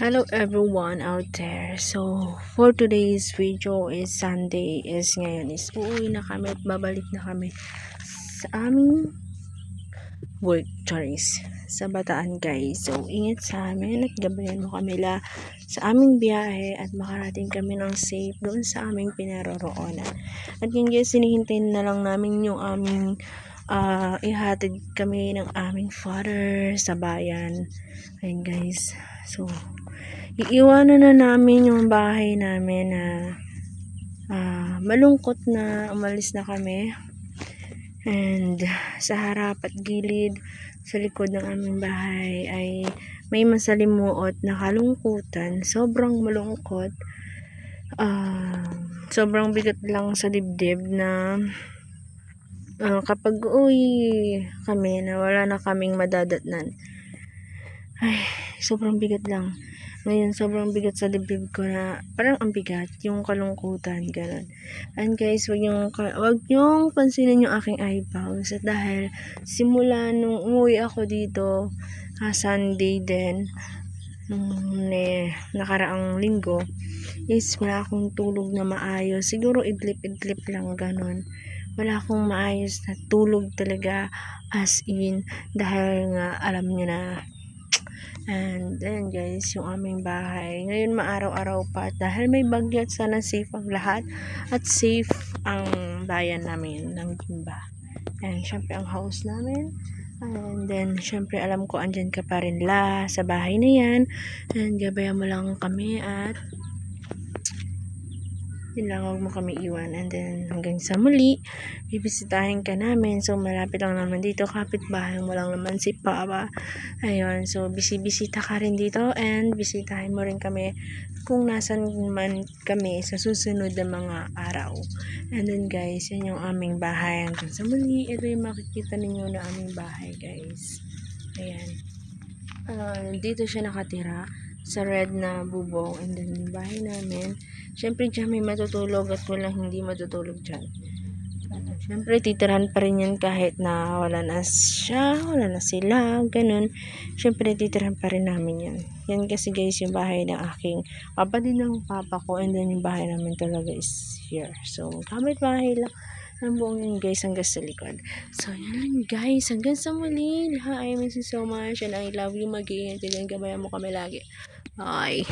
Hello everyone out there. So, for today's video is Sunday is ngayon is uuwi na kami at babalik na kami sa aming work choice sa Bataan guys. So, ingat sa amin at gabayan mo kami la sa aming biyahe at makarating kami ng safe doon sa aming pinaroroonan. At yun guys, sinihintay na lang namin yung aming ah, ihatid kami ng aming father sa bayan. Ayun guys. So, iiwanan na namin yung bahay namin na ah, malungkot na umalis na kami. And sa harap at gilid sa likod ng aming bahay ay may masalimuot na kalungkutan. Sobrang malungkot. Ah, sobrang bigat lang sa dibdib na ah, kapag uwi kami na wala na kaming madadatnan. Ay, sobrang bigat lang. Ngayon, sobrang bigat sa dibdib ko na parang ang bigat, yung kalungkutan, ganun. And guys, wag yung, wag yung pansinin yung aking eyeballs at dahil simula nung umuwi ako dito, ah, Sunday din, nung ne, nakaraang linggo, is wala akong tulog na maayos. Siguro idlip-idlip lang ganun. Wala akong maayos na tulog talaga as in dahil nga alam nyo na And then guys, yung aming bahay. Ngayon maaraw-araw pa dahil may bagyo at sana safe ang lahat at safe ang bayan namin ng Gimba. And syempre ang house namin. And then syempre alam ko andyan ka pa rin la sa bahay na yan. And gabayan mo lang kami at yun lang, huwag mo kami iwan. And then, hanggang sa muli, bibisitahin ka namin. So, malapit lang naman dito. Kapit-bahay mo naman si Papa. Ayun. So, bisi-bisita ka rin dito. And, bisitahin mo rin kami kung nasan man kami sa susunod na mga araw. And then, guys, yan yung aming bahay. Hanggang sa muli, ito yung makikita ninyo na aming bahay, guys. Ayan. Uh, dito siya nakatira sa red na bubong. And then yung bahay namin syempre dyan may matutulog at walang hindi matutulog dyan. Syempre titirahan pa rin yan kahit na wala na siya wala na sila ganun. Syempre titirahan pa rin namin yan. Yan kasi guys yung bahay ng aking kapatid ng papa ko. And then yung bahay namin talaga is here. So kamit bahay lang ang buong yun guys hanggang sa likod. So yan lang guys. Hanggang sa muli. Lahat I miss you so much and I love you. Mag-iingat din. Gabayan mo kami lagi. Bye.